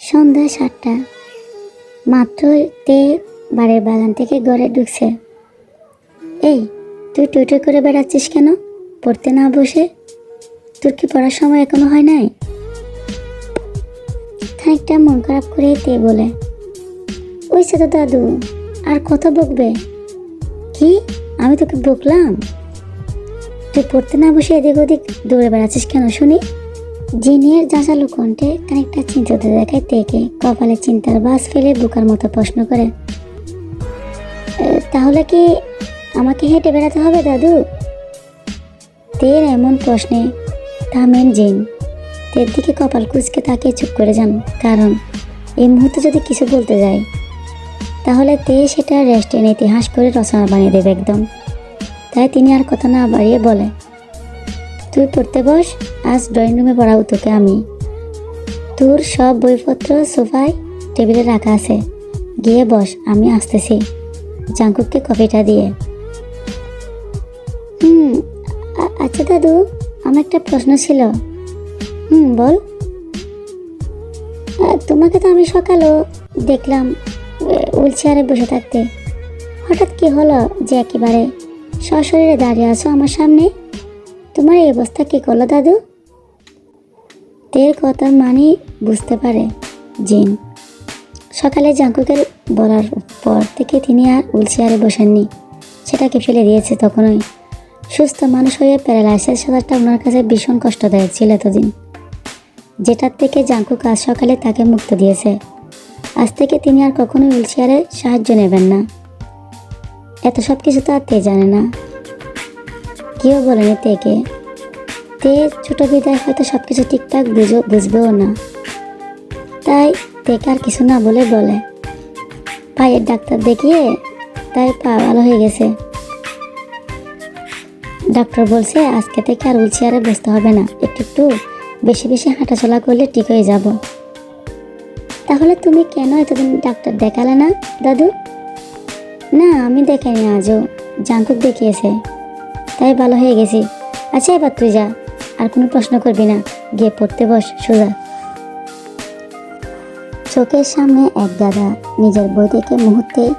সন্ধ্যা সাতটা। মাত্র তে বাড়ির বাগান থেকে ঘরে ঢুকছে। এই, তুই টুইটুই করে বেড়াচ্ছিস কেন? পড়তে না বসে? তোর কি পড়ার সময় এখনও হয় নাই? খানিকটা মন খারাপ করে তে বলে, ওই তো দাদু, আর কত বকবে? কি? আমি তোকে বকলাম। তুই পড়তে না বসে এদিক ওদিক দৌড়ে বেড়াচ্ছিস কেন শুনি? জিনিয়ার জাঁচালো কণ্ঠে খানিকটা চিন্তিত দেখায় তেকে। কপালে চিন্তার বাস ফেলে বুকার মতো প্রশ্ন করে তাহলে কি আমাকে হেঁটে বেড়াতে হবে, দাদু? তের এমন প্রশ্নে থামেন জিন। তের দিকে কপাল কুচকে তাকে চুপ করে যান, কারণ এই মুহূর্তে যদি কিছু বলতে যায় তাহলে তে সেটা রেস্টেন ইতিহাস করে রচনা বানিয়ে দেবে একদম। তাই তিনি আর কথা না বাড়িয়ে বলে, তুই পড়তে বস, আজ ড্রয়িং রুমে পড়াবো তোকে আমি। তোর সব বইপত্র সোফায় টেবিলে রাখা আছে। গিয়ে বস, আমি আসতেছি। জাঙ্কুককে কফিটা দিয়ে। হুম আচ্ছা দাদু, আমার একটা প্রশ্ন ছিল। হুম, বল। তোমাকে তো আমি সকালেও দেখলাম হুইল চেয়ারে বসে থাকতে। হঠাৎ কি হলো যে একেবারে সশরীরে দাঁড়িয়ে আছো আমার সামনে? তোমার এই অবস্থা কী করল, দাদু? তের কথা মানি বুঝতে পারে জিন। সকালে জাঙ্কুকের বলার পর থেকে তিনি আর হুইলচেয়ারে বসেননি। সেটাকে ফেলে দিয়েছে তখনই। সুস্থ মানুষ হয়ে প্যারালাইসিস সাজাটা ওনার কাছে ভীষণ কষ্টদায়ক ছিল এতদিন যেটার থেকে জাঙ্কুক আজ সকালে তাকে মুক্ত দিয়েছে। আজ থেকে তিনি আর কখনোই হুইলচেয়ারে সাহায্য নেবেন না। এত সব কিছু তো আর তে জানে না। কেউ বলেনি তেকে। তে ছোট বিদায় হয়তো সব কিছু ঠিকঠাক বুঝো বুঝবেও না। তাই তেকে আর কিছু না বলে বলে। পায়ের ডাক্তার দেখিয়ে তাই পা ভালো হয়ে গেছে। ডাক্তার বলছে, আজকে থেকে আর হুইল চেয়ারে বসতে হবে না। একটু একটু বেশি বেশি হাঁটাচলা করলে ঠিক হয়ে যাব। তাহলে তুমি কেন এতদিন ডাক্তার দেখালে না, দাদু? না, আমি দেখাইনি আজও। জাঙ্কুক দেখিয়েছে। তাই ভালো হয়ে গেছি। আচ্ছা এবার তুই যা। আর কোনো প্রশ্ন করবি না। গিয়ে পড়তে বস, সোজা। চোখের সামনে এক গাদা নিজের বই দেখে মুহূর্তে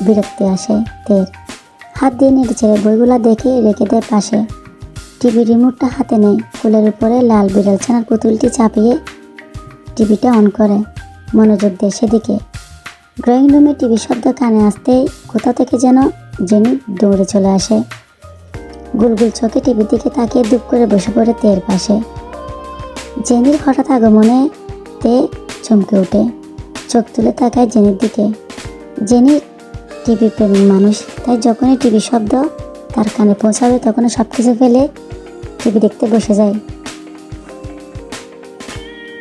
বিরক্তি আসে তের। হাত দিয়ে নেড়ে ছেড়ে বইগুলা দেখে রেখে দেয় পাশে। টিভি রিমোটটা হাতে নেই কুলের উপরে লাল বিড়াল ছানার পুতুলটি চাপিয়ে টিভিটা অন করে। মনোযোগ দেয় সেদিকে। ড্রয়িং রুমে টিভি শব্দ কানে আসতেই কোথা থেকে যেন জেনি দৌড়ে চলে আসে। গুলগুল চোখে টিভির দিকে তাকিয়ে দুপ করে বসে পড়ে তের পাশে। জেনির হঠাৎ আগমনে তে চমকে ওঠে। চোখ তুলে তাকায় জেনির দিকে। জেনি টিভি প্রেমী মানুষ, তাই যখনই টিভি শব্দ তার কানে পৌঁছাবে তখনই সব কিছু ফেলে টিভি দেখতে বসে যায়।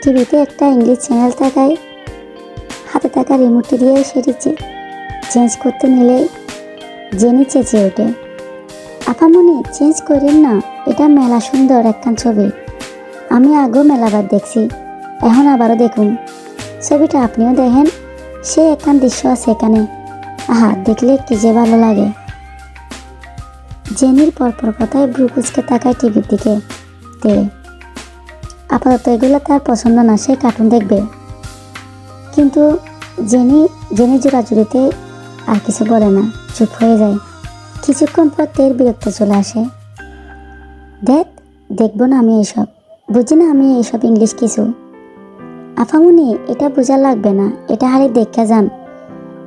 টিভিতে একটা ইংলিশ চ্যানেল থাকায় হাতে থাকা রিমোটটি দিয়ে সেটি চেঞ্জ করতে নিলে জেনি চেঁচিয়ে ওঠে। আপামনি চেঞ্জ করেন না, এটা মেলা সুন্দর একখান ছবি। আমি আগেও মেলাবার দেখছি, এখন আবারও দেখুন। ছবিটা আপনিও দেখেন, সে একখান দৃশ্য আছে এখানে। আহা, দেখলে কি যে ভালো লাগে। জেনির পরপর কথায় ব্রু কুচকে তাকায় টিভির দিকে। তে, আপাতত এগুলো তার পছন্দ না, সে কার্টুন দেখবে। কিন্তু জেনি জেনি জোড়াজুড়িতে আর কিছু বলে না, চুপ হয়ে যায়। কিছুক্ষণ পর তের বিরক্ত চলে আসে। দেখ, দেখব না আমি এইসব বুঝি না আমি এইসব ইংলিশ কিছু। আফামুনি, এটা বোঝা লাগবে না, এটা হারি দেখা যান।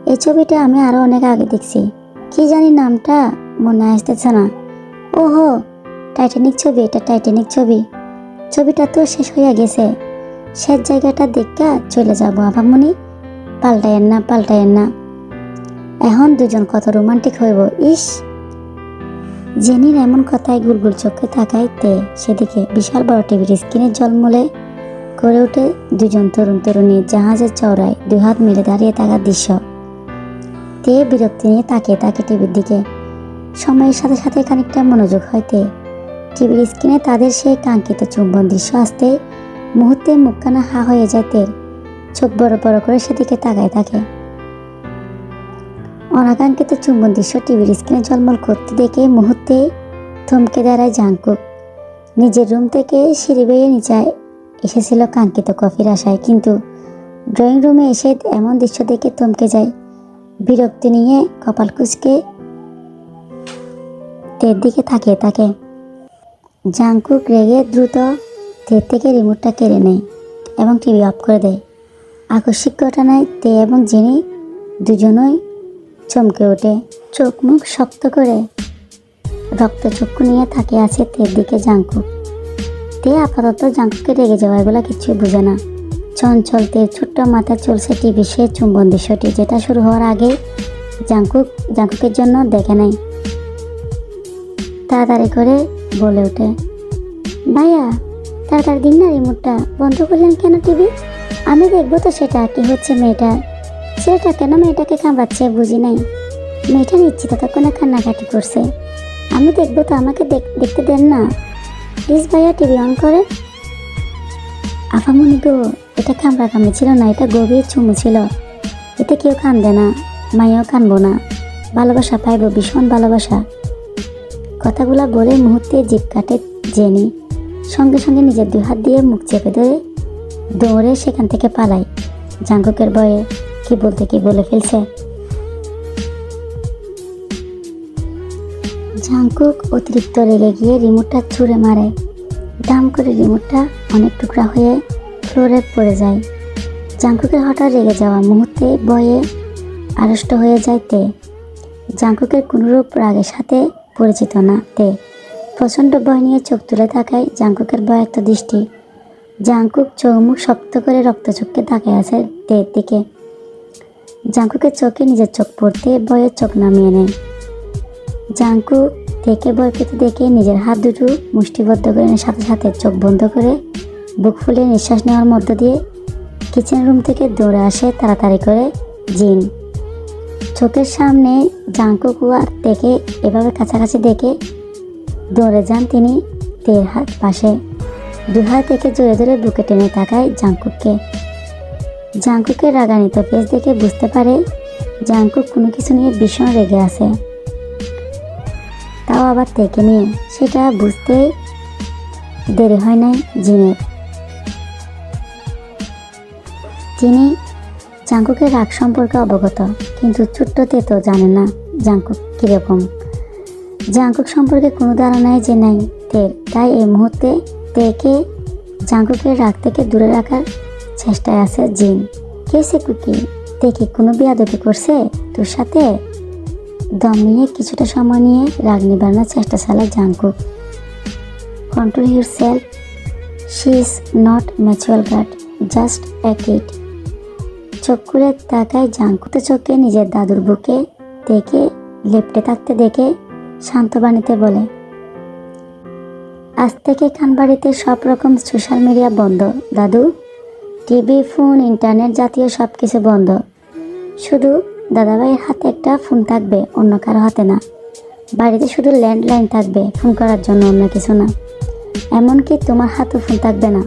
এই ছবিটা আমি আরও অনেক আগে দেখছি। কি জানি নামটা মনে আসতেছে না। ওহো টাইটানিক ছবি, এটা টাইটানিক ছবি। ছবিটা তো শেষ হয়ে গেছে। শেষ জায়গাটা দেখা চলে যাব আফামুনি পাল্টায়েন না পাল্টায়েন না। এখন দুজন কত রোমান্টিক হইব, ইস! জেনির এমন কথায় গুলগুল চোখে তাকায় তে সেদিকে বিশাল বড় টিভির স্ক্রিনে জলমলে করে ওঠে দুজন তরুণ তরুণী জাহাজের চওড়ায় দুই হাত মিলে দাঁড়িয়ে থাকার দৃশ্য। তে বিরক্তি নিয়ে তাকিয়ে তাকে টিভির দিকে। সময়ের সাথে সাথে খানিকটা মনোযোগ হয় তে টিভির স্ক্রিনে তাদের সেই কাঙ্ক্ষিত চুম্বন দৃশ্য আসতে মুহূর্তে মুখখানা হা হয়ে যায় তের চোখ বড় বড় করে সেদিকে তাকায় থাকে অনাকাঙ্ক্ষিত চুম্বন দৃশ্য টিভির স্ক্রিনে ঝলমল করতে দেখে মুহূর্তে থমকে দাঁড়ায় জাঙ্কুক নিজের রুম থেকে সিঁড়ি বেয়ে নিচে এসেছিল কাঙ্ক্ষিত কফির আশায়, কিন্তু ড্রয়িং রুমে এসে এমন দৃশ্য দেখে থমকে যায়। বিরক্তি নিয়ে কপাল কুচকে তের দিকে তাকিয়ে থাকে। জাঙ্কুক রেগে দ্রুত তের থেকে রিমোটটা কেড়ে নেয় এবং টিভি অফ করে দেয়। আকস্মিক ঘটনায় তে এবং জেনি দুজনই চমকে ওঠে। চোখ মুখ শক্ত করে রক্ত রক্তচক্ষু নিয়ে থাকে আছে তের দিকে জাঙ্কুক তে আপাতত জাঙ্কুকে রেগে যাওয়া এগুলো কিছু বোঝে না। চঞ্চল তের ছোট্ট মাথা চলছে টিভি সে চুম্বন দৃশ্যটি, যেটা শুরু হওয়ার আগে জাঙ্কুক জাঙ্কুকের জন্য দেখে নেয়। তাড়াতাড়ি করে বলে ওঠে, ভাইয়া তাড়াতাড়ি দিন না রিমোটটা। বন্ধ করলেন কেন টিভি? আমি দেখব তো সেটা, কি হচ্ছে মেয়েটা। ছেলেটা কেন মেয়েটাকে কামড়াচ্ছে বুঝি নাই। মেয়েটা নিশ্চিত ততক্ষণে কান্নাকাটি করছে। আমি দেখব তো আমাকে দেখ- দেখতে দেন না। প্লিজ ভাইয়া, টিভি অন করে আফামনি তো এটা কামড়া কামড়ি ছিল না, এটা গভীর চুমু ছিল। এতে কেউ কান্দে না, মাইয়াও কানবো না। ভালোবাসা পাইবো, ভীষণ ভালোবাসা। কথাগুলা বলে মুহূর্তে জিপ কাটে জেনি। সঙ্গে সঙ্গে নিজের দুই হাত দিয়ে মুখ চেপে ধরে দৌড়ে সেখান থেকে পালাই। জাঙ্কুকের ভয়ে কি বলতে কি বলে ফেলছে? জাঙ্কুক অতিরিক্ত রেগে গিয়ে রিমোটটা ছুঁড়ে মারে। দাম করে রিমোটটা অনেক টুকরা হয়ে ফ্লোরে পড়ে যায়। জাঙ্কুকের হঠাৎ রেগে যাওয়া মুহূর্তে বয়ে আড়ষ্ট হয়ে যায় তে। জাঙ্কুকের কোনোরূপ রাগের সাথে পরিচিত না তে। প্রচণ্ড ভয় নিয়ে চোখ তুলে তাকায় জাঙ্কুকের ভয়াক্ত দৃষ্টি। জাঙ্কুক চৌমুখ শক্ত করে রক্তচক্ষে তাকায় আছে তের দিকে। জাঙ্কুকের চোখে নিজের চোখ পড়তে ভয়ে চোখ নামিয়ে নেয়। জাঙ্কুক দেখে ভয় পেতে দেখে নিজের হাত দুটো মুষ্টিবদ্ধ করে সাথে সাথে চোখ বন্ধ করে বুক ফুলে নিঃশ্বাস নেওয়ার মধ্য দিয়ে কিচেন রুম থেকে দৌড়ে আসে তাড়াতাড়ি করে জিন। চোখের সামনে জাঙ্কুক আর দেখে এভাবে কাছাকাছি দেখে দৌড়ে যান তিনি তের হাত পাশে। দু হাত থেকে জোরে জোরে বুকে টেনে তাকায় জাঙ্কুককে জাঙ্কুকের রাগানিত ফেস দেখে বুঝতে পারে জাঙ্কুক কোনো কিছু নিয়ে ভীষণ রেগে আছে। তাও আবার থেকে নিয়ে, সেটা বুঝতে দেরি হয় নাই জিনের। তিনি জাঙ্কুকের রাগ সম্পর্কে অবগত, কিন্তু ছোট্টতে তো জানে না জাঙ্কুক কীরকম। জাঙ্কুক সম্পর্কে কোনো ধারণাই যে নাই তের তাই এই মুহূর্তে তেকে জাঙ্কুকের রাগ থেকে দূরে রাখার চেষ্টায় আছে জিন। কে সে কুকি? দেখি কোনো বিয়াদবি করছে? তোর সাথে? দম নিয়ে কিছুটা সময় নিয়ে রাগ নিবারণের চেষ্টা চালায় Jungkook control yourself. She is not mutual guard, just a kid. চোখ তাকায় জাঙ্কুতে চোখে নিজের দাদুর বুকে দেখে লেপটে থাকতে দেখে শান্ত বাণীতে বলে, আজ থেকে খানবাড়িতে সব রকম সোশ্যাল মিডিয়া বন্ধ। দাদু টিভি ফোন ইন্টারনেট জাতীয় সব কিছু বন্ধ। শুধু দাদাভাইয়ের হাতে একটা ফোন থাকবে, অন্য কারও হাতে না। বাড়িতে শুধু ল্যান্ডলাইন থাকবে ফোন করার জন্য অন্য কিছু না। এমনকি তোমার হাতেও ফোন থাকবে না।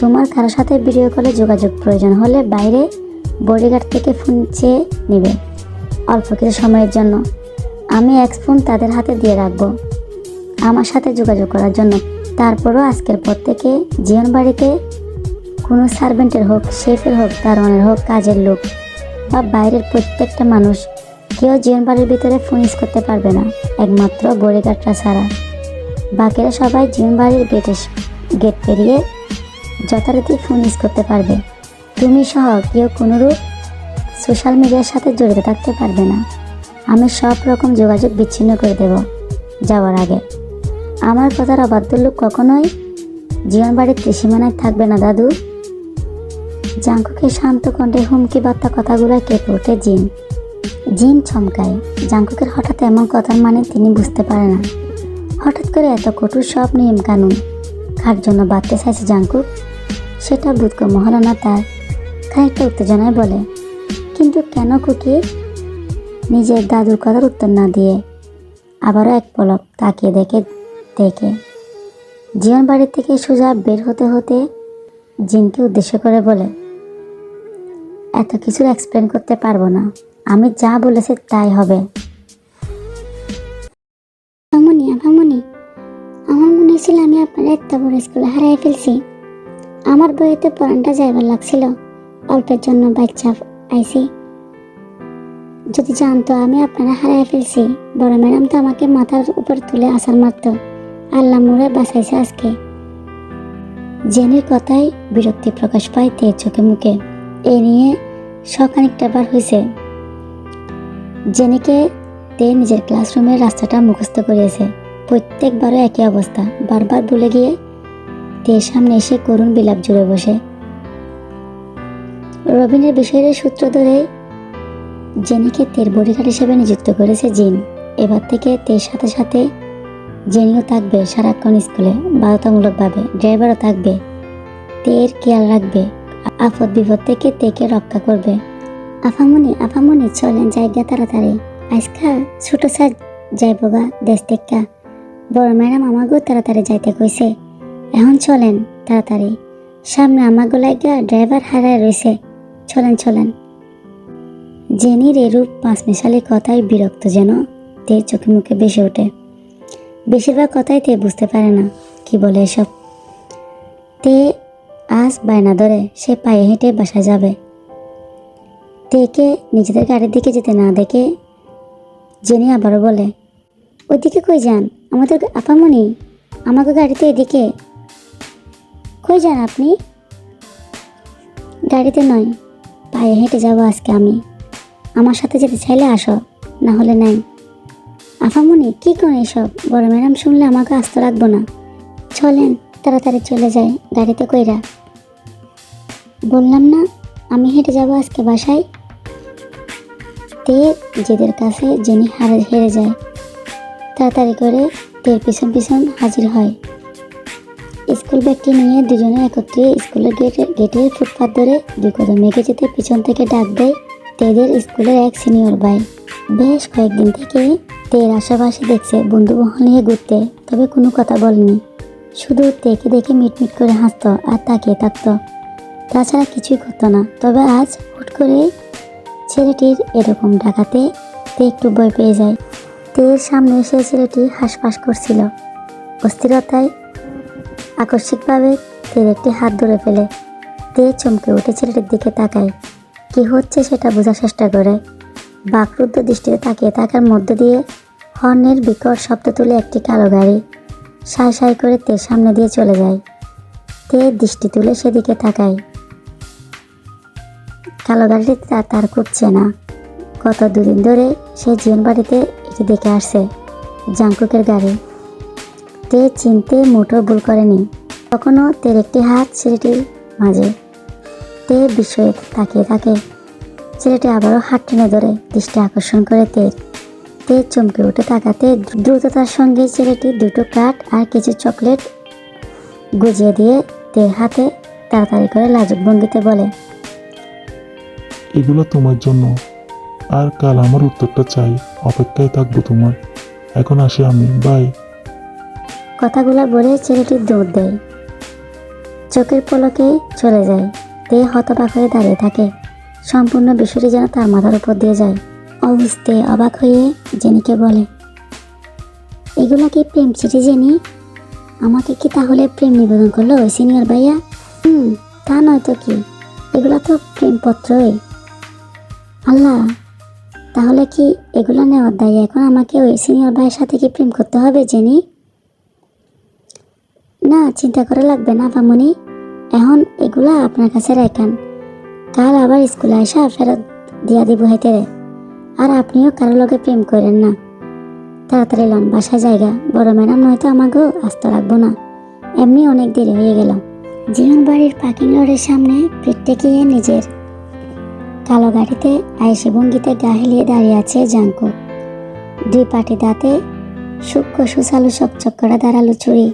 তোমার কারোর সাথে ভিডিও কলে যোগাযোগ প্রয়োজন হলে বাইরে বডিগার্ড থেকে ফোন চেয়ে নেবে। অল্প কিছু সময়ের জন্য। আমি এক ফোন তাদের হাতে দিয়ে রাখব। আমার সাথে যোগাযোগ করার জন্য। তারপরও আজকের পর থেকে জীবন বাড়িতে কোনো সার্ভেন্টের হোক শেফের হোক, দারোয়ানের হোক, কাজের লোক বা বাইরের প্রত্যেকটা মানুষ, কেউ জীবন বাড়ির ভিতরে ফোন ইউজ করতে পারবে না, একমাত্র বডিগার্ডরা ছাড়া। বাকিরা সবাই জীবন বাড়ির গেটে গেট পেরিয়ে যথারীতি ফোন ইউজ করতে পারবে। তুমি সহ কেউ কোনোরূপ সোশ্যাল মিডিয়ার সাথে জড়িত থাকতে পারবে না। আমি সব রকম যোগাযোগ বিচ্ছিন্ন করে দেব যাওয়ার আগে। আমার কথার অবাধ্য লোক কখনোই জীবন বাড়ির ত্রিসীমানায় থাকবে না, দাদু। জাঙ্কুকে শান্ত কণ্ঠে হুমকি বার্তা কথাগুলো কেঁপে ওঠে জিন। জিন চমকায়। জাঙ্কুকের হঠাৎ এমন কথার মানে তিনি বুঝতে পারে না। হঠাৎ করে এত কঠোর সব নিয়ম কানুন কার জন্য বাড়তে চাইছে জাঙ্কুক? সেটা বোধগম্য হলো না তার খানিকটা উত্তেজনায় বলে, কিন্তু কেন কুকি? নিজের দাদুর কথার উত্তর না দিয়ে আবারও এক পলক তাকিয়ে দেখে দেখে। জীবন বাড়ি থেকে সোজা বের হতে হতে জিনকে উদ্দেশ্য করে বলে, এত কিছু এক্সপ্লেন করতে পারব না। আমি যা বলেছি তাই হবে। মামনি আমার মনে হয়েছিল আমি আপনার এত বড় স্কুলে হারাই ফেলছি। আমার বইতে পড়ানটা যাইবার লাগছিল। অল্পের জন্য বাচ্চা আইছি। যদি জানতো, আমি আপনারা হারাই ফেলছি। বড় ম্যাডাম তো আমাকে মাথার উপর তুলে আসার মারতো। আল্লাহ মোড়ে বাঁচাইছে আজকে। জেনির কথায় বিরক্তি প্রকাশ পায় চোখে মুখে। এ নিয়ে সখানিকটা বার হয়েছে জেনিকে তে নিজের ক্লাসরুমের রাস্তাটা মুখস্থ করিয়েছে। প্রত্যেকবারও একই অবস্থা। বারবার ভুলে গিয়ে তে সামনে এসে করুণ বিলাপ জুড়ে বসে। রবিনের বিষয়ের সূত্র ধরে জেনিকে তের বডিগার্ড হিসেবে নিযুক্ত করেছে জিন। এবার থেকে তের সাথে সাথে জেনিও থাকবে সারাক্ষণ স্কুলে, বাধ্যতামূলকভাবে। ড্রাইভারও থাকবে। তের খেয়াল রাখবে। আপদ বিপদ থেকে তেকে রক্ষা করবে। আফামনি আফামনি, চলেন জায়গা তাড়াতাড়ি। আজকা ছোট সাজ যাইব গা দেশ থেকে। বড় ম্যাডাম আমাকেও তাড়াতাড়ি যাইতে কইছে। এখন চলেন তাড়াতাড়ি। সামনে আমাগো লাগা ড্রাইভার হারায় রয়েছে চলেন চলেন। জেনির এরূপ পাঁচ মিশালি কথায় বিরক্ত যেন তের চোখে মুখে বেসে ওঠে। বেশিরভাগ কথাই তে বুঝতে পারে না, কি বলে এসব? তে আজ বায়না ধরে সে পায়ে হেঁটে বাসা যাবে। তেকে নিজেদের গাড়ির দিকে যেতে না দেখে জেনি আবারও বলে, ওইদিকে কই যান? আমাদের আপামনি? আমাকে গাড়িতে এদিকে। কই যান আপনি? গাড়িতে নয়, পায়ে হেঁটে যাব আজকে আমি। আমার সাথে যেতে চাইলে আসো, না হলে নাই। আফামনি, কি করে এসব? বড় ম্যাডাম শুনলে আমাকে আস্ত রাখব না। চলেন, তাড়াতাড়ি চলে যায় গাড়িতে কইরা। বললাম না, আমি হেঁটে যাব আজকে বাসায়। তে জেদের কাছে জেনি হারে হেরে যায়। তাড়াতাড়ি করে তের পিছন পিছন হাজির হয়। স্কুল ব্যাগটি নিয়ে দুজনে একত্রে স্কুলের গেটে গেটের ফুটপাত ধরে দুই কদম মেঘে যেতে পিছন থেকে ডাক দেয় তেদের স্কুলের এক সিনিয়র ভাই। বেশ কয়েকদিন থেকে তের আশেপাশে দেখছে বন্ধু মহল নিয়ে ঘুরতে, তবে কোনো কথা বলেনি। শুধু তেকে দেখে মিটমিট করে হাসতো আর তাকিয়ে থাকতো। তাছাড়া কিছুই করতো না, তবে আজ হুট করে ছেলেটির এরকম ডাকাতে তে একটু ভয় পেয়ে যায়। তের সামনে এসে ছেলেটি হাঁসফাঁস করছিল। অস্থিরতায় আকস্মিকভাবে তের একটি হাত ধরে ফেলে। তে চমকে উঠে ছেলেটির দিকে তাকায়। কি হচ্ছে সেটা বোঝার চেষ্টা করে। বাকরুদ্ধ দৃষ্টিতে তাকিয়ে থাকার মধ্য দিয়ে হর্নের বিকট শব্দ তুলে একটি কালো গাড়ি সাই সাই করে তে সামনে দিয়ে চলে যায়। তে দৃষ্টি তুলে সেদিকে তাকায়। কালো গাড়িটি তার তার করছে না। গত দুদিন ধরে সে জীবন বাড়িতে এটি দেখে আসছে, জাংকুকের গাড়ি। তে চিনতে মোটো ভুল করেনি। তখনও তের একটি হাত ছেলেটির মাঝে। তে বিস্ময়ে তাকিয়ে থাকে। ছেলেটি আবারও হাত টেনে ধরে দৃষ্টি আকর্ষণ করে তের তে চমকে উঠে তাকাতে দ্রুততার সঙ্গে ছেলেটি দুটো কাঠ আর কিছু চকলেট গুজিয়ে দিয়ে তের হাতে তাড়াতাড়ি করে লাজুক ভঙ্গিতে বলে এগুলো তোমার জন্য। আর কাল আমার উত্তরটা চাই। অপেক্ষায় থাকব তোমার। এখন আসি আমি। বাই। কথাগুলো বলে ছেলেটি দৌড় দেয়। চোখের পলকে চলে যায়। তে হতবাক হয়ে দাঁড়িয়ে থাকে। সম্পূর্ণ বিষয়টি যেন তার মাথার উপর দিয়ে যায়। অবুঝতে অবাক হয়ে জেনিকে বলে, এগুলা কি প্রেম চিঠি, জেনি? আমাকে কি তাহলে প্রেম নিবেদন করল ওই সিনিয়র ভাইয়া? হুম, তা নয় তো কি? এগুলা তো প্রেমপত্রই। আল্লাহ, তাহলে কি এগুলো নেওয়ার দায়? এখন আমাকে ওই সিনিয়র ভাইয়ের সাথে কি প্রেম করতে হবে, জেনি? না, চিন্তা করা লাগবে না পামনি এখন এগুলা আপনার কাছে রাখান কাল আবার স্কুলে আসা ফেরত দিয়া দিব হাইতে আর আপনিও কারও লগে প্রেম করেন না। তাড়াতাড়ি লন, বাসায় জায়গা। বড় ম্যাডাম নয়তো আমাকেও আস্ত রাখব না। এমনি অনেক দেরি হয়ে গেল। জীবন বাড়ির পার্কিং লটের সামনে পেট টেকিয়ে নিজের। কালো গাড়িতে আয়েসি ভঙ্গিতে গা হেলিয়ে দাঁড়িয়ে আছে জাঙ্কু। দুই পাটি দাঁতে সূক্ষ্ম সুসালু চকচক করা দাঁড়াল চুরি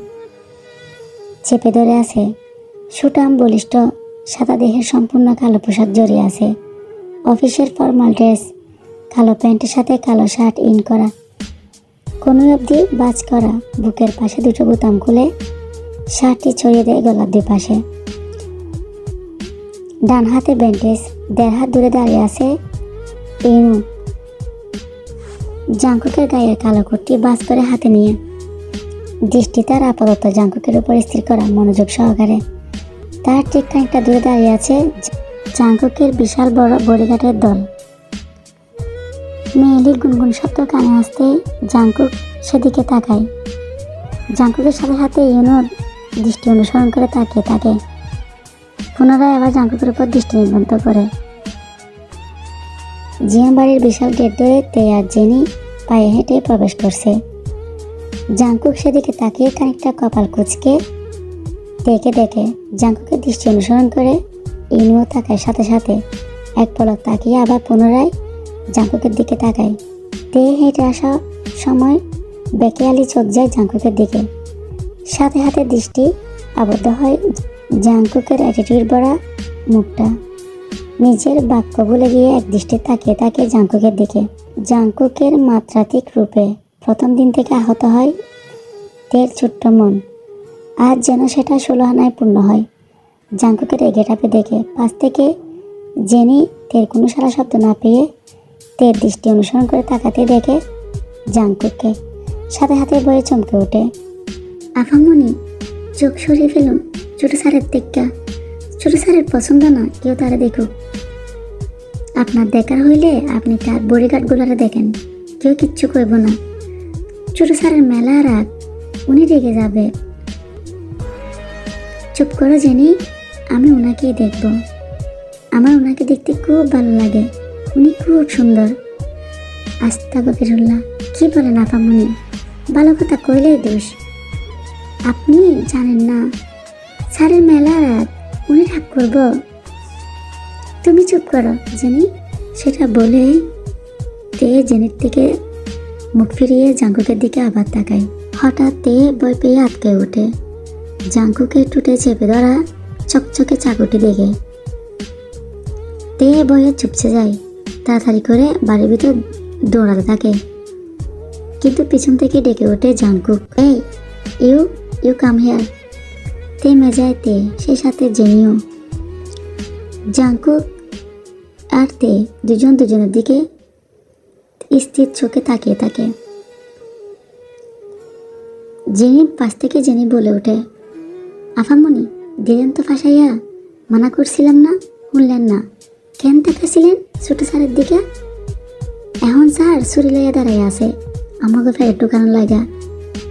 চেপে ধরে আছে। সুটাম বলিষ্ঠ, সাদা দেহের সম্পূর্ণ কালো পোশাক জড়িয়ে আছে। অফিসের ফর্মাল ড্রেস, কালো প্যান্টের সাথে কালো শার্ট ইন করা। কোনো অবধি বাজ করা বুকের পাশে দুটো বোতাম খুলে শার্টটি ছড়িয়ে দেয় গলার দুই পাশে ডান হাতে ব্যান্ডেজ, দেড় হাত দূরে দাঁড়িয়ে আছে ইনু জাঙ্কুকের গায়ের কালো কুর্তি বাস করে হাতে নিয়ে। দৃষ্টি তার আপাতত জাঙ্কুকের উপর স্থির করা মনোযোগ সহকারে। তার ঠিক খানিকটা দূরে দাঁড়িয়ে আছে জাঙ্কুকের বিশাল বড় বডিগার্ডের দল। মেয়েলি গুনগুন শব্দ কানে আসতে জাঙ্কুক সেদিকে তাকায়। জাঙ্কুকের সাথে সাথে ইউনোর দৃষ্টি অনুসরণ করে তাকিয়ে থাকে। পুনরায় আবার জাঙ্কুকের উপর দৃষ্টি নিবদ্ধ করে। জিয়ান বাড়ির বিশাল গেট ধরে তেয়ার জেনি পায়ে হেঁটে প্রবেশ করছে। জাঙ্কুক সেদিকে তাকিয়ে খানিকটা কপাল কুচকে দেখে দেখে জাঙ্কুকের দৃষ্টি অনুসরণ করে ইনুও তাকায় সাথে সাথে। এক পলক তাকিয়ে আবার পুনরায় জাঙ্কুকের দিকে তাকায়। তে হেঁটে আসা সময় বেকে আলি চোখ যায় জাঙ্কুকের দিকে। সাথে সাথে দৃষ্টি আবদ্ধ হয় জাঙ্কুকের অ্যাটিটিউড ভরা মুখটা। নিজের বাক্য ভুলে গিয়ে এক দৃষ্টি তাকিয়ে তাকিয়ে জাঙ্কুকের দিকে। জাঙ্কুকের মাত্রাতিক রূপে প্রথম দিন থেকে আহত হয় তের ছোট্ট মন। আজ যেন সেটা ষোলো আনায় পূর্ণ হয়। জাঙ্কুকের এই দেখে পাশ থেকে জেনি তের কোনো সারা শব্দ না পেয়ে তের দৃষ্টি অনুসরণ করে তাকাতে দেখে জাঙ্কুককে সাথে হাতে বয়ে চমকে ওঠে। আফামনি, চোখ সরিয়ে ফেলুন, ছোট স্যারের দেখা ছোট স্যারের পছন্দ না, কেউ তারা দেখুক। আপনার দেখার হইলে আপনি তার বডিগার্ড গুলারে দেখেন, কেউ কিচ্ছু করব না। ছোট স্যারের মেলা রাত উনি রেগে যাবে। চুপ করো, জেনি। আমি ওনাকেই দেখব। আমার ওনাকে দেখতে খুব ভালো লাগে। উনি খুব সুন্দর। আস্তা গফিরুল্লাহ, কি বলেন আপামনি? ভালো কথা কইলেই দোষ। আপনি জানেন না, স্যারের মেলা রাত উনি রাগ করব। তুমি চুপ করো, জেনি। সেটা বলে তে জেনির থেকে মুখ ফিরিয়ে জাঙ্কুকের দিকে আবার তাকায়। হঠাৎ তে বই পেয়ে আটকে ওঠে। জাঙ্কুকে টুটে চেপে ধরা চকচকে চাকুটি দেখে। তে বয়ে চুপসে যায়, তাড়াতাড়ি করে বাড়ির ভিতর দৌড়াতে থাকে। কিন্তু পিছন থেকে ডেকে ওঠে জাঙ্কুক এই, ইউ ইউ কাম হেয়ার। তে মেজায় তে সেই সাথে জেনিও। জাঙ্কুক আর তে দুজন দুজনের দিকে স্থির চোখে তাকিয়ে থাকে। জেনি পাশ থেকে জেনি বলে ওঠে আফামনি, দিলেন তো ফাঁসাইয়া। মানা করছিলাম না, শুনলেন না। কেন তাকাছিলেন ছোট স্যারের দিকে? এখন স্যার ছুরি লইয়া দাঁড়াই আছে আমাকে ফেরত ঢুকানো লাগা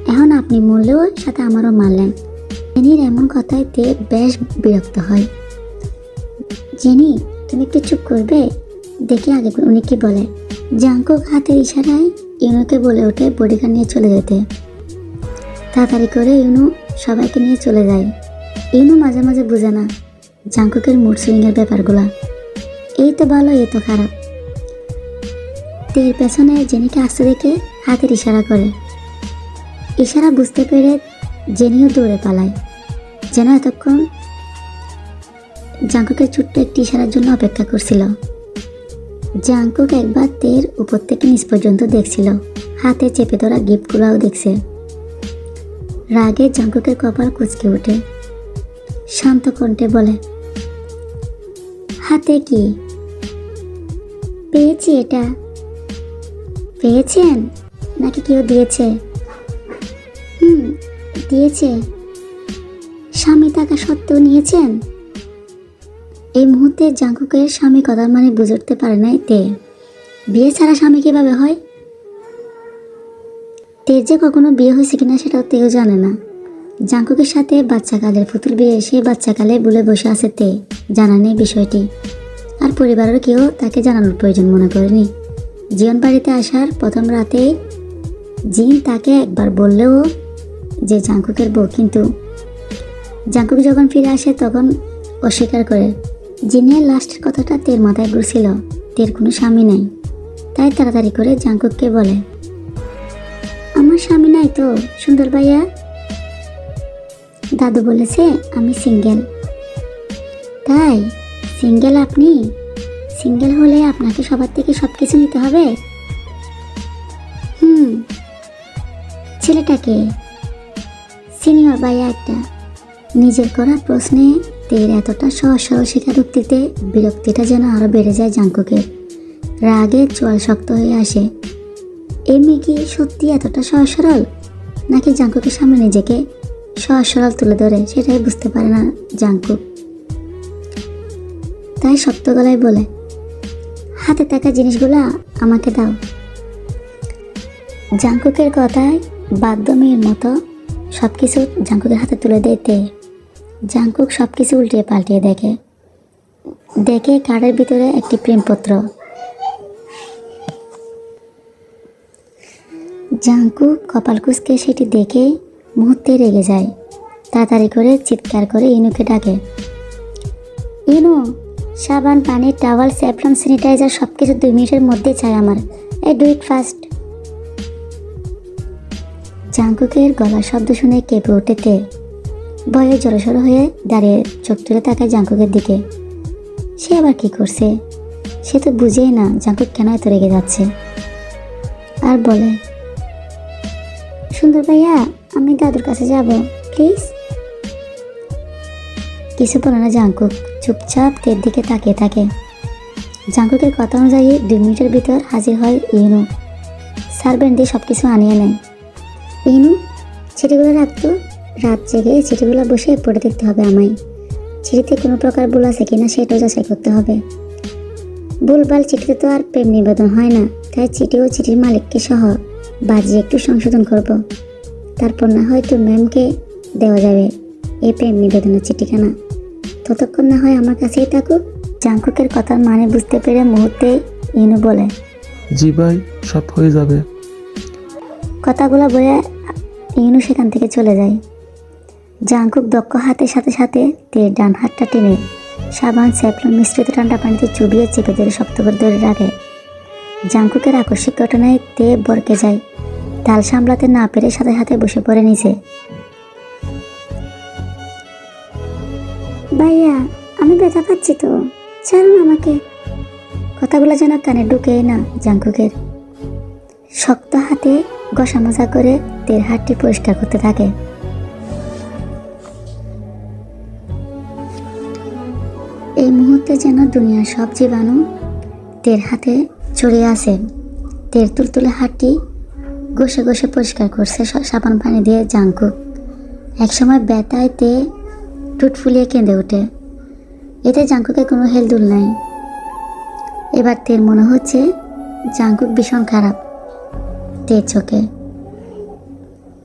এখন আপনি মরলেও সাথে আমারও মারলেন। জেনির এমন কথায় তে বেশ বিরক্ত হয়। জেনি, তুমি একটু চুপ করবে? দেখি আগে উনি কি বলে। জাঙ্কুক হাতের ইশারায় ইউনুকে বলে ওঠে বডিগার্ড নিয়ে চলে যেতে। তাড়াতাড়ি করে ইউনু সবাইকে নিয়ে চলে যায়। ইউনু মাঝে মাঝে বুঝে না জাঙ্কুকের মুড সুইংয়ের ব্যাপারগুলা। এই তো ভালো, এই তো খারাপ। তের পেছনে জেনিকে আসতে দেখে হাতের ইশারা করে। ইশারা বুঝতে পেরে জেনিও দৌড়ে পালায়। যেন এতক্ষণ জাঙ্কুকের ছোট্ট একটি ইশারার জন্য অপেক্ষা করছিল। জাঙ্কুক একবার তের উপর থেকে নিচ পর্যন্ত দেখছিল। হাতে চেপে ধরা গিফটগুলাও দেখছে। রাগে জাঙ্কুকের কপাল কুচকে ওঠে। শান্ত কণ্ঠে বলে, হাতে কি? পেয়েছি এটা। পেয়েছেন? নাকি কেউ দিয়েছে? হুম, দিয়েছে। স্বামী থাকা সত্ত্বেও নিয়েছেন? এই মুহূর্তে জাঙ্কুকের স্বামী কথার মানে বুঝে উঠতে পারে নাই তে। বিয়ে ছাড়া স্বামী কীভাবে হয়? তের যে কখনো বিয়ে হয়েছে কিনা সেটাও তেও জানে না। জাঙ্কুকের সাথে বাচ্চাকালের পুতুল বিয়ে এসে বাচ্চাকালে বলে বসে আছে তে, জানা নেই বিষয়টি। আর পরিবারের কেউ তাকে জানানোর প্রয়োজন মনে করেনি। জীবন বাড়িতে আসার প্রথম রাতে জিন তাকে একবার বললেও যে জাঙ্কুকের বউ কিন্তু। জাঙ্কুক যখন ফিরে আসে তখন অস্বীকার করে, জিনের লাস্টের কথাটা তের মাথায় ঘুরছিল, তের কোনো স্বামী নাই। তাই তাড়াতাড়ি করে জাঙ্কুককে বলে আমার স্বামী নাই তো, সুন্দর ভাইয়া। দাদু বলেছে আমি সিঙ্গেল তাই সিঙ্গেল আপনি? সিঙ্গেল হলে আপনাকে সবার থেকে সব কিছু নিতে হবে? হুম। ছেলেটাকে সিনিয়র ভাইয়া একটা। নিজের করা প্রশ্নে তের এতটা সহজ সরল স্বীকারোক্তিতে বিরক্তিটা যেন আরও বেড়ে যায় জাঙ্কুকের রাগে চোয়াল শক্ত হয়ে আসে। এই কি সত্যি এতটা সহজ সরল নাকি জাঙ্কুকের সামনে নিজেকে সহজ সরল তুলে ধরে সেটাই বুঝতে পারে না জাঙ্কুক তাই শক্ত গলায় বলে, হাতে থাকা জিনিসগুলো আমাকে দাও। জাঙ্কুকের কথায় বাদ্য মেয়ের মতো সব কিছু জাঙ্কুকের হাতে তুলে দেয় তে জাঙ্কুক সব কিছু উল্টিয়ে পাল্টিয়ে দেখে। দেখে কার্ডের ভিতরে একটি প্রেমপত্র জাঙ্কুক কপাল কুচকে সেটি দেখে মুহূর্তে রেগে যায়। তাড়াতাড়ি করে চিৎকার করে ইনুকে ডাকে। ইনু, সাবান, পানি, টাওয়াল, স্যাফলন, স্যানিটাইজার সব কিছু দুই মিনিটের মধ্যে চাই আমার। Uh do it fast. জাঙ্কুকের গলার শব্দ শুনে কেঁপে উঠেতে ভয়ে জড়সড় হয়ে দাঁড়িয়ে চোখ তুলে তাকায় জাঙ্কুকের দিকে। সে আবার কি করছে? সে তো বুঝেই না জাঙ্কুক কেন এত রেগে যাচ্ছে। আর বলে সুন্দর ভাইয়া, আমি দাদুর কাছে যাব প্লিজ কিছু বলে না জাঙ্কুক, চুপচাপ তের দিকে তাকিয়ে থাকে। জাঙ্কুকের কথা অনুযায়ী দুই মিনিটের ভিতর হাজির হয় ইনু সার্ভেন্ট দিয়ে সব কিছু আনিয়ে নেয়। ইনু চিঠিগুলো রাখতো রাত জেগে চিঠিগুলো বসে পড়ে দেখতে হবে আমায়। চিঠিতে কোনো প্রকার ভুল আছে কিনা সেটাও যাচাই করতে হবে। ভুলভাল চিঠিতে তো আর প্রেম নিবেদন হয় না, তাই চিঠি ও চিঠির মালিককে সহ বাজিয়ে একটু সংশোধন করব। তারপর না হয়তো ম্যামকে দেওয়া যাবে। এ প্রেম নিবেদনের চিঠিখানা ততক্ষণ না হয় আমার কাছেই থাকুক। জাঙ্কুকের কথার মানে বুঝতে পেরে মুহূর্তে ইনু বলে জি ভাই সব হয়ে যাবে। কথাগুলো বলে ইনু সেখান থেকে চলে যায়। জাঙ্কুক দক্ষ হাতের সাথে সাথে তে ডান হাতটা টেনে সাবান স্যাফলন মিশ্রিত ঠান্ডা পানিতে চুবিয়ে চেপে ধরে শক্ত করে ধরে রাখে। জাঙ্কুকের আকস্মিক ঘটনায় তে বরকে যায়। তাল সামলাতে না পেরে সাথে সাথে বসে পড়ে নিচে। ভাইয়া, আমি ব্যথা পাচ্ছি তো। ছাড়ুন আমাকে। কথাগুলো যেন কানে ঢুকে না জাঙ্কুকের শক্ত হাতে ঘষা মজা করে তের হাতটি পরিষ্কার করতে থাকে। এই মুহূর্তে যেন দুনিয়ার সব জীবাণু তের হাতে চড়িয়ে আসে তের তুলতুলে হাতটি ঘষে ঘষে পরিষ্কার করছে সাবান পানি দিয়ে জাঙ্কুক। একসময় ব্যথায় তে টুট ফুলিয়ে কেঁদে ওঠে। এতে জাঙ্কুকে কোনো হেলদুল নাই। এবার তের মনে হচ্ছে জাঙ্কুক ভীষণ খারাপ তের চোখে।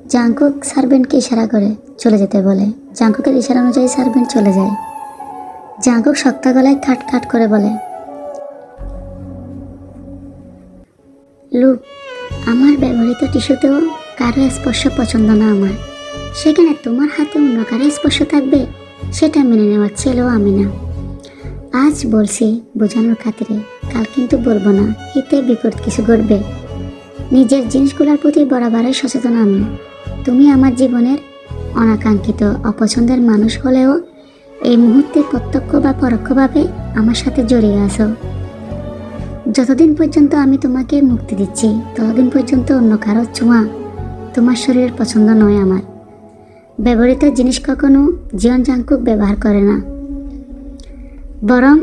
জাঙ্কুক সার্ভেন্টকে ইশারা করে চলে যেতে বলে। জাঙ্কুকের ইশারা অনুযায়ী সার্ভেন্ট চলে যায়। জাঙ্কুক শক্ত গলায় খাট খাট করে বলে লুক, আমার ব্যবহৃত টিস্যুতেও কারও স্পর্শ পছন্দ না আমার। সেখানে তোমার হাতে অন্য কারও স্পর্শ থাকবে, সেটা মেনে নেওয়ার ছেলেও আমি না। আজ বলছি বোঝানোর খাতিরে, কাল কিন্তু বলব না হিতে বিপরীত কিছু ঘটবে। নিজের জিনিসগুলোর প্রতি বরাবরই সচেতন আমি। তুমি আমার জীবনের অনাকাঙ্ক্ষিত, অপছন্দের মানুষ হলেও এই মুহূর্তে প্রত্যক্ষ বা পরোক্ষভাবে আমার সাথে জড়িয়ে আছো। যতদিন পর্যন্ত আমি তোমাকে মুক্তি দিচ্ছি, ততদিন পর্যন্ত অন্য কারও ছোঁয়া তোমার শরীরের পছন্দ নয় আমার। ব্যবহৃত জিনিস কখনো জীবন জাঙ্কুক ব্যবহার করে না। বরং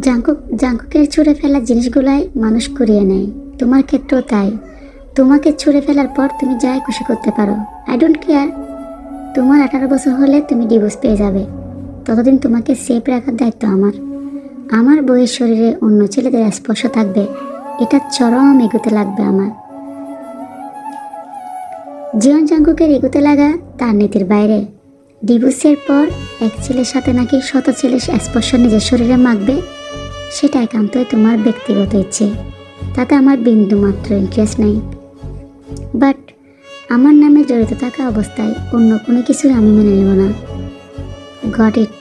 জাঙ্কুক জাঙ্কুকের ছুঁড়ে ফেলা জিনিসগুলাই মানুষ করিয়ে নেয়। তোমার ক্ষেত্রেও তাই। তোমাকে ছুঁড়ে ফেলার পর তুমি যাই খুশি করতে পারো। আই ডোন্ট কেয়ার তোমার আঠারো বছর হলে তুমি ডিভোর্স পেয়ে যাবে। ততদিন তোমাকে সেফ রাখার দায়িত্ব আমার। আমার বইয়ের শরীরে অন্য ছেলেদের স্পর্শ থাকবে, এটা চরম এগোতে লাগবে আমার। জীবন জাঙ্কুকের এগোতে লাগা তার নীতির বাইরে। ডিভোর্সের পর এক ছেলের সাথে নাকি শত ছেলের স্পর্শ নিজের শরীরে মাখবে, সেটা একান্তই তোমার ব্যক্তিগত ইচ্ছে। তাতে আমার বিন্দু মাত্র ইন্টারেস্ট নেই। বাট আমার নামে জড়িত থাকা অবস্থায় অন্য কোনো কিছুই আমি মেনে নেব না। Got it